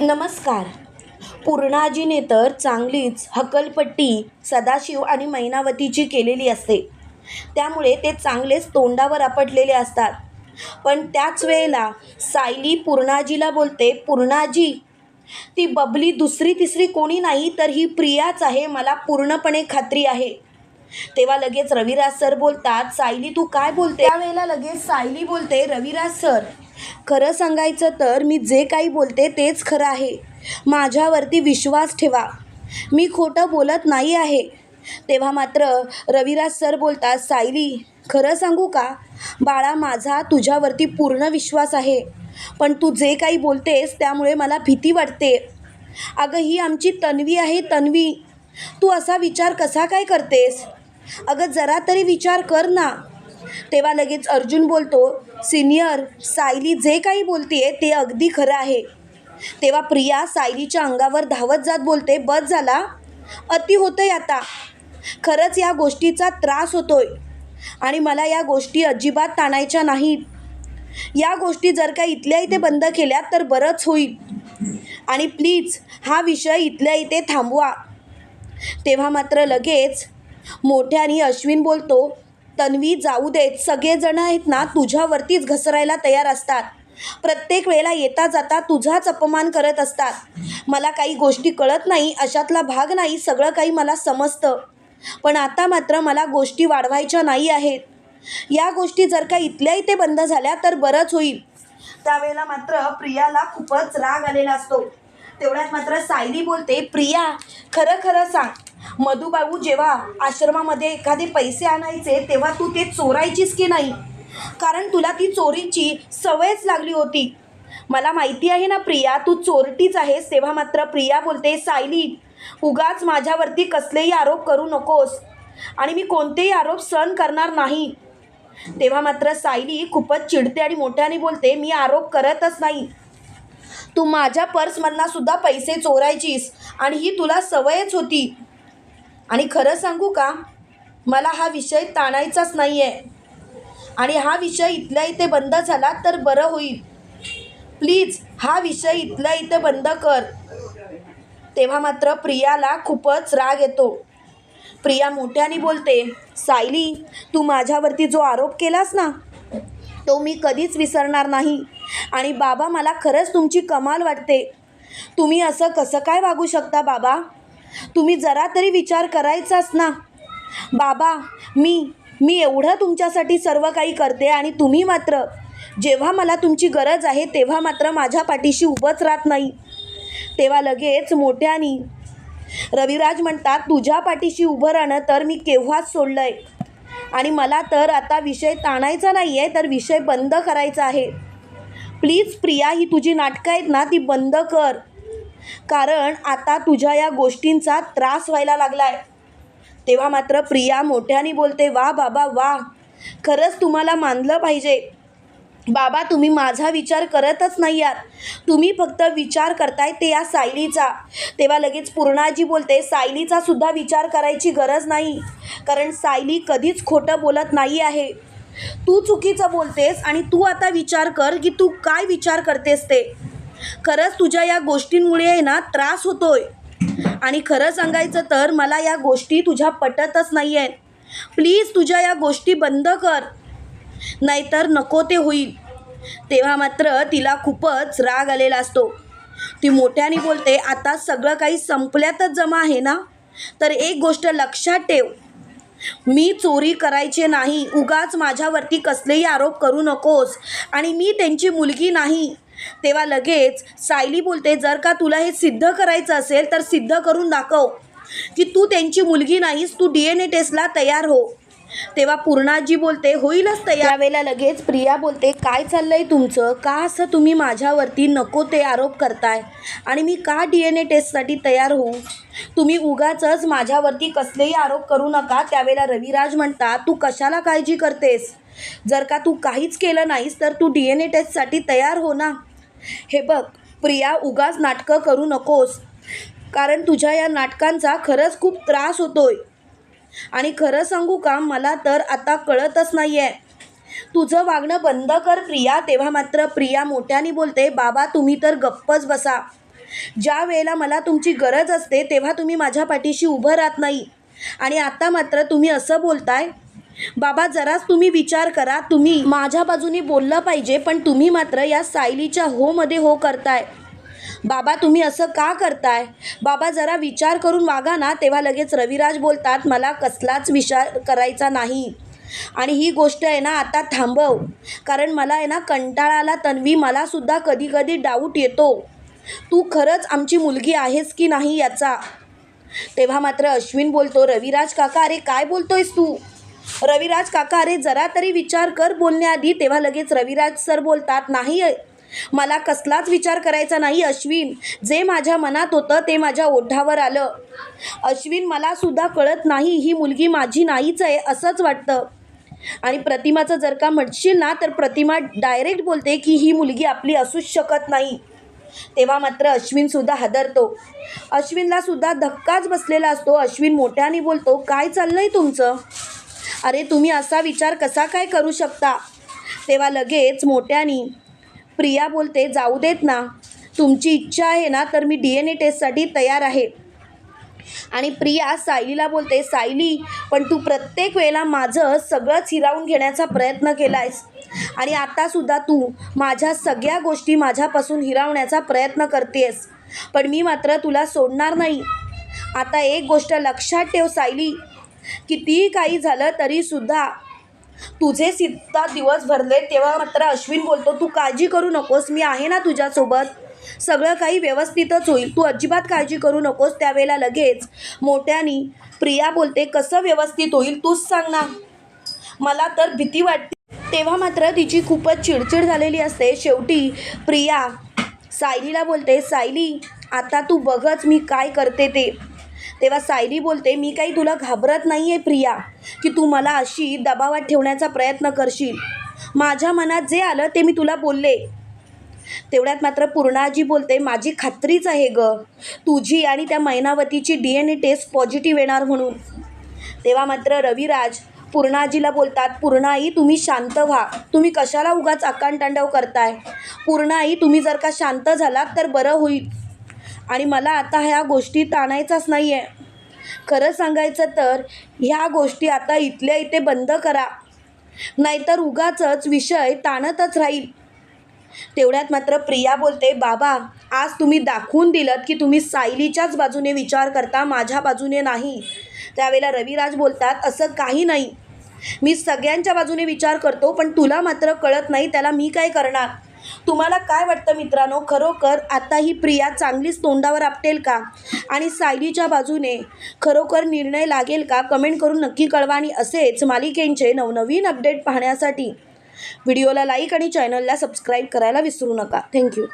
नमस्कार. पूर्णाजीने तर चांगलीच हकलपट्टी सदाशिव आणि मैनावतीची केलेली असते. त्यामुळे ते चांगलेच तोंडावर आपटलेले असतात. पण त्याच वेळेला सायली पूर्णाजीला बोलते पूर्णाजी ती बबली दुसरी तिसरी कोणी नाही तर ही प्रियाच आहे मला पूर्णपणे खात्री आहे. तेव्हा लगेच रविराज सर बोलतात सायली तू काय बोलते? त्यावेळेला लगेच सायली बोलते रविराज सर खरं सांगायचं तर मी जे काही बोलते तेच खरं आहे. माझ्यावरती विश्वास ठेवा. मी खोटं बोलत नाही आहे. तेव्हा मात्र रविराज सर बोलतात सायली खरं सांगू का? बाळा माझा तुझ्यावरती पूर्ण विश्वास आहे. पण तू जे काही बोलतेस त्यामुळे मला भीती वाटते. अगं ही आमची तन्वी आहे तन्वी. तू असा विचार कसा काय करतेस? अगं जरा तरी विचार कर ना. तेव्हा लगेच अर्जुन बोलतो सिनियर सायली जे काही बोलतीये ते अगदी खरं आहे. तेव्हा प्रिया सायलीच्या अंगावर धावत जात बोलते बस झाला. अति होतंय आता. खरंच या गोष्टीचा त्रास होतोय आणि मला या गोष्टी अजिबात ताणायच्या नाहीत. या गोष्टी जर का इथल्या इथे बंद केल्या तर बरंच होईल. आणि प्लीज हा विषय इथल्या इथे थांबवा. तेव्हा मात्र लगेच मोठ्याने अश्विन बोलतो तन्वी जाऊ देत. सगळेजण आहेत ना तुझ्यावरतीच घसरायला तयार असतात. प्रत्येक वेळेला येता जाता तुझाच अपमान करत असतात. मला काही गोष्टी कळत नाही अशातला भाग नाही सगळं काही मला समजतं. पण आता मात्र मला गोष्टी वाढवायच्या नाही आहेत. या गोष्टी जर का इथल्या इथे बंद झाल्या तर बरंच होईल. त्यावेळेला मात्र प्रियाला खूपच राग आलेला असतो. तेवढ्यात मात्र सायली बोलते प्रिया खरं खरं सांग. मधुबाबू जेव्हा आश्रमामध्ये एखादे पैसे आणायचे तेव्हा तू ते चोरायचीस की नाही? कारण तुला ती चोरीची सवयच लागली होती. मला माहिती आहे ना प्रिया तू चोरटीच आहेस तेव्हा मात्र प्रिया बोलते सायली उगाच माझ्यावरती कसलेही आरोप करू नकोस. आणि मी कोणतेही आरोप सहन करणार नाही. तेव्हा मात्र सायली खूपच चिडते आणि मोठ्याने बोलते मी आरोप करतच नाही. तू माझ्या पर्समधनंसुद्धा पैसे चोरायचीस आणि ही तुला सवयच होती. आणि खरं सांगू का मला हा विषय ताणायचाच नाही आहे आणि हा विषय इथल्या इथे बंद झाला तर बरं होईल. प्लीज हा विषय इथल्या इथे बंद कर. तेव्हा मात्र प्रियाला खूपच राग येतो. प्रिया मोठ्याने बोलते सायली तू माझ्यावरती जो आरोप केलास ना तो मी कधीच विसरणार नाही. आणि बाबा मला खरंच तुमची कमाल वाटते. तुम्ही असं कसं काय वागू शकता बाबा? तुम्ही जरा तरी विचार करायचाच ना. बाबा मी मी एवढं तुमच्यासाठी सर्व काही करते आणि तुम्ही मात्र जेव्हा मला तुमची गरज आहे तेव्हा मात्र माझ्या पाठीशी उभंच राहत नाही. तेव्हा लगेच मोठ्यानी रविराज म्हणतात तुझ्या पाठीशी उभं राहणं तर मी केव्हाच सोडलं आहे आणि मला तर आता विषय ताणायचा नाही आहे तर विषय बंद करायचा आहे. प्लीज प्रिया ही तुझी नाटकं आहेत ना ती बंद कर. कारण आता तुझ्या या गोष्टींचा त्रास व्हायला लागला आहे तेव्हा मात्र प्रिया मोठ्याने बोलते वा बाबा वा. खरंच तुम्हाला मानलं पाहिजे. बाबा तुम्ही माझा विचार करतच नाही आहात. तुम्ही फक्त विचार करताय ते या सायलीचा. तेव्हा लगेच पूर्णाजी बोलते सायलीचा सुद्धा विचार करायची गरज नाही. कारण सायली कधीच खोटं बोलत नाही आहे. तू चुकीचं बोलतेस आणि तू आता विचार कर की तू काय विचार करतेस ते. खरंच तुझ्या या गोष्टींमुळे आहे ना त्रास होतोय. आणि खरं सांगायचं तर मला या गोष्टी तुझ्या पटतच नाही आहेत प्लीज तुझ्या या गोष्टी बंद कर. नाहीतर नको ते होईल. तेव्हा मात्र तिला खूपच राग आलेला असतो. ती मोठ्याने बोलते आता सगळं काही संपल्यातच जमा आहे ना? तर एक गोष्ट लक्षात ठेव. मी चोरी करायचे नाही. उगाच माझ्यावरती कसलेही आरोप करू नकोस. आणि मी त्यांची मुलगी नाही. तेव्हा लगेच सायली बोलते जर का तुला हे सिद्ध करायचं असेल तर सिद्ध करून दाखव की तू त्यांची मुलगी नाहीस तू डी एन ए टेस्टला तयार हो. तेव्हा पूर्णाजी बोलते होईलच तयार. त्यावेळेला लगेच प्रिया बोलते काय चाललंय तुमचं? का असं तुम्ही माझ्यावरती नको ते आरोप करताय? आणि मी का डी एन ए टेस्टसाठी तयार होऊ? तुम्ही उगाचच माझ्यावरती कसलेही आरोप करू नका. त्यावेळेला रविराज म्हणतात तू कशाला काळजी करतेस? जर का तू काहीच केलं नाहीस तर तू डी एन ए टेस्टसाठी तयार हो ना. हे बघ प्रिया उगाच नाटकं करू नकोस. कारण तुझ्या या नाटकांचा खरंच खूप त्रास होतोय. आणि खरं सांगू का मला तर आता कळतच नाही आहे तुझं वागणं बंद कर प्रिया तेव्हा मात्र प्रिया मोठ्याने बोलते बाबा तुम्ही तर गप्पच बसा. ज्या वेळेला मला तुमची गरज असते तेव्हा तुम्ही माझ्या पाठीशी उभं राहत नाही. आणि आता मात्र तुम्ही असं बोलताय बाबा जराच तुम्ही विचार करा. तुम्ही माझ्या बाजूने बोललं पाहिजे पण तुम्ही मात्र या सायलीच्या होमध्ये हो करताय. बाबा तुम्ही असं का करताय? बाबा जरा विचार करून वागा ना. तेव्हा लगेच रविराज बोलतात मला कसलाच विचार करायचा नाही. आणि ही गोष्ट आहे ना आता थांबव. कारण मला आहे ना कंटाळा आला तन्वी मलासुद्धा कधी कधी डाऊट येतो. तू खरंच आमची मुलगी आहेस की नाही याचा? तेव्हा मात्र अश्विन बोलतो रविराज काका अरे काय बोलतोयस तू? रविराज काका अरे जरा तरी विचार कर बोलण्याआधी तेव्हा लगेच रविराज सर बोलतात नाही मला कसलाच विचार करायचा नाही अश्विन. जे माझ्या मनात होतं ते माझ्या ओठावर आलं. अश्विन मला सुद्धा कळत नाही ही मुलगी माझी नाहीच आहे असंच वाटतं. आणि प्रतिमाचं जर का म्हणशील ना तर प्रतिमा डायरेक्ट बोलते की ही मुलगी आपली असूच शकत नाही. तेव्हा मात्र अश्विनसुद्धा हादरतो. अश्विनला सुद्धा धक्काच बसलेला असतो. अश्विन मोठ्याने बोलतो काय चाललंय तुमचं? अरे तुम्ही असा विचार कसा काय करू शकता? तेव्हा लगेच मोठ्यानी प्रिया बोलते जाऊ देत ना. तुमची इच्छा आहे ना तर मी डी एन ए टेस्टसाठी तयार आहे. आणि प्रिया सायलीला बोलते सायली पण तू प्रत्येक वेळेला माझं सगळंच हिरावून घेण्याचा प्रयत्न केला आहेस आणि आतासुद्धा तू माझ्या सगळ्या गोष्टी माझ्यापासून हिरावण्याचा प्रयत्न करतेस पण मी मात्र तुला सोडणार नाही. आता एक गोष्ट लक्षात ठेव सायली. कितीही काही झालं तरीसुद्धा तुझे सिद्धा दिवस भरले तेव्हा मात्र अश्विन बोलतो तू काळजी करू नकोस मी आहे ना तुझ्यासोबत. सगळं काही व्यवस्थितच होईल. तू अजिबात काळजी करू नकोस त्यावेळेला लगेच. मोठ्यानी प्रिया बोलते कसं व्यवस्थित होईल तूच सांग ना. मला तर भीती वाटते. तेव्हा मात्र तिची खूपच चिडचिड झालेली असते. शेवटी प्रिया सायलीला बोलते सायली आता तू बघच मी काय करते ते. तेव्हा सायली बोलते मी काही तुला घाबरत नाही आहे प्रिया की तू मला अशी दबावात ठेवण्याचा प्रयत्न करशील. माझ्या मनात जे आलं ते मी तुला बोलले. तेवढ्यात मात्र पूर्णाजी बोलते माझी खात्रीच आहे ग. तुझी आणि त्या मैनावतीची D N A test positive येणार म्हणून. तेव्हा मात्र रविराज पूर्णाजीला बोलतात पूर्णाई तुम्ही शांत व्हा. तुम्ही कशाला उगाच आकांतांडव करताय? पूर्णाई तुम्ही जर का शांत झालात तर बरं होईल. आणि मला आता ह्या गोष्टी ताणायचाच नाही आहे खरं सांगायचं तर ह्या गोष्टी आता इथल्या इथे बंद करा. नाहीतर उगाचच विषय ताणतच राहील. तेवढ्यात मात्र प्रिया बोलते बाबा आज तुम्ही दाखवून दिलं की तुम्ही सायलीच्याच बाजूने विचार करता माझ्या बाजूने नाही. त्यावेळेला रविराज बोलतात असं काही नाही. मी सगळ्यांच्या बाजूने विचार करतो पण तुला मात्र कळत नाही त्याला मी काय करणार? तुम्हाला काय वाटतं मित्रांनो? खरोखर आता ही प्रिया चांगलीच तोंडावर आपटेल का? आणि सायलीच्या बाजूने खरोखर निर्णय लागेल का? कमेंट करून नक्की कळवा आणि असेच मालिकेंचे नवनवीन अपडेट पाहण्यासाठी व्हिडिओला लाईक आणि चॅनलला सबस्क्राईब करायला विसरू नका. थँक्यू.